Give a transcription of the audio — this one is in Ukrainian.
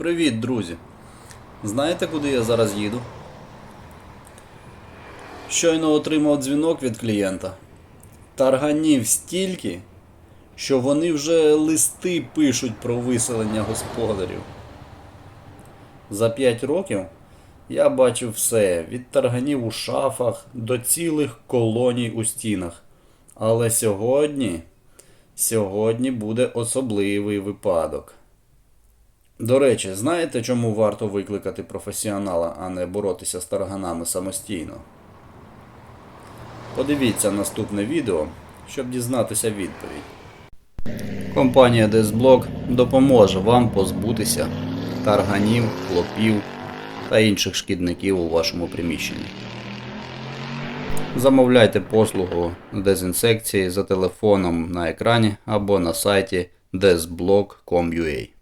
Привіт, друзі! Знаєте, куди я зараз їду? Щойно отримав дзвінок від клієнта. Тарганів стільки, що вони вже листи пишуть про виселення господарів. За 5 років я бачив все від тарганів у шафах до цілих колоній у стінах. Але сьогодні, сьогодні буде особливий випадок. До речі, знаєте, чому варто викликати професіонала, а не боротися з тарганами самостійно? Подивіться наступне відео, щоб дізнатися відповідь. Компанія Desblog допоможе вам позбутися тарганів, клопів та інших шкідників у вашому приміщенні. Замовляйте послугу дезінсекції за телефоном на екрані або на сайті desblog.com.ua